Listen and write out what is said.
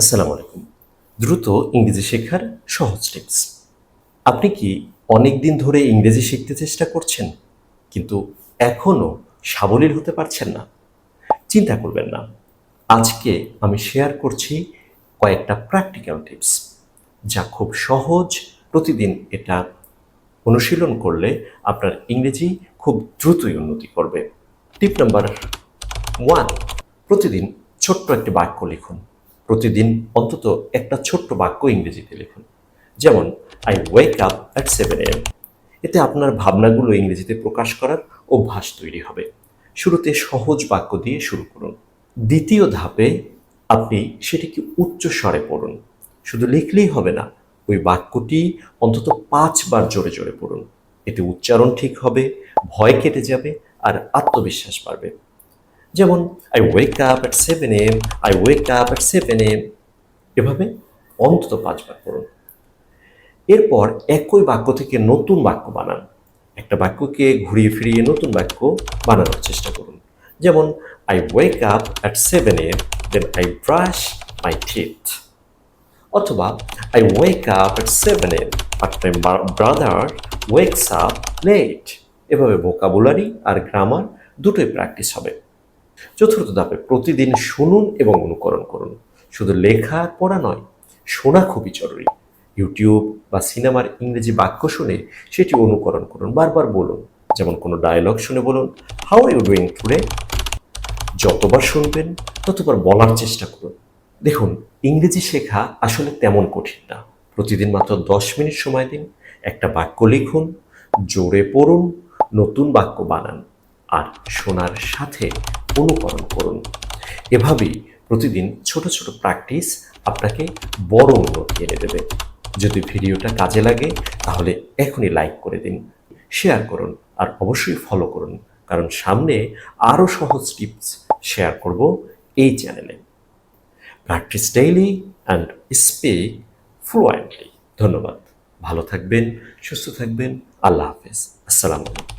আসসালামু আলাইকুম। দ্রুত ইংরেজি শেখার সহজ টিপস। আপনি কি অনেক দিন ধরে ইংরেজি শিখতে চেষ্টা করছেন, কিন্তু এখনও সাবলীল হতে পারছেন না? চিন্তা করবেন না। আজকে আমি শেয়ার করছি কয়েকটা প্র্যাকটিক্যাল টিপস যা খুব সহজ প্রতিদিন এটা অনুশীলন করলে আপনার ইংরেজি খুব দ্রুতই উন্নতি করবে। টিপ নাম্বার ওয়ান প্রতিদিন ছোট্ট একটি বাক্য লিখুন। প্রতিদিন অন্তত একটা ছোট্ট বাক্য ইংরেজিতে লিখুন। যেমন I wake up at seven AM এতে আপনার ভাবনাগুলো ইংরেজিতে প্রকাশ করার অভ্যাস তৈরি হবে। শুরুতে সহজ বাক্য দিয়ে শুরু করুন। দ্বিতীয় ধাপে আপনি সেটিকে উচ্চ স্বরে পড়ুন। শুধু লিখলেই হবে না, ওই বাক্যটি অন্তত পাঁচবার জোরে জোরে পড়ুন। এতে উচ্চারণ ঠিক হবে, ভয় কেটে যাবে আর আত্মবিশ্বাস বাড়বে। যেমন I wake up at seven AM I wake up at seven AM এভাবে অন্তত পাঁচবার করুন এরপর একই বাক্য থেকে নতুন বাক্য বানান। একটা বাক্যকে ঘুরিয়ে ফিরিয়ে নতুন বাক্য বানানোর চেষ্টা করুন। যেমন I wake up at seven AM then I brush my teeth অথবা I wake up at seven AM but my brother wakes up late এভাবে ভোকাবুলারি আর গ্রামার দুটোই প্র্যাকটিস হবে। চতুর্থ ধাপে প্রতিদিন শুনুন এবং অনুকরণ করুন। শুধু লেখা আর পড়া নয়, শোনা খুবই জরুরি। ইউটিউব বা সিনেমার ইংরেজি বাক্য শুনে সেটি অনুকরণ করুন, বারবার বলুন। যেমন কোনো ডায়লগ শুনে বলুন হাউ ইউ ডুইং টুডে যতবার শুনবেন, ততবার বলার চেষ্টা করুন। দেখুন, ইংরেজি শেখা আসলে তেমন কঠিন না। প্রতিদিন মাত্র দশ মিনিট সময় দিন, একটা বাক্য লিখুন, জোরে পড়ুন, নতুন বাক্য বানান, আর শোনার সাথে অনুকরণ করুন। এভাবেই প্রতিদিন ছোট ছোট প্র্যাকটিস আপনাকে বড় উন্নতি এনে দেবে। যদি ভিডিওটা কাজে লাগে, তাহলে এখনই লাইক করে দিন শেয়ার করুন, আর অবশ্যই ফলো করুন, কারণ সামনে আরও সহজ টিপস শেয়ার করব এই চ্যানেলে practice daily and speak fluently ধন্যবাদ। ভালো থাকবেন, সুস্থ থাকবেন। আল্লাহ হাফেজ। আসসালামু আলাইকুম।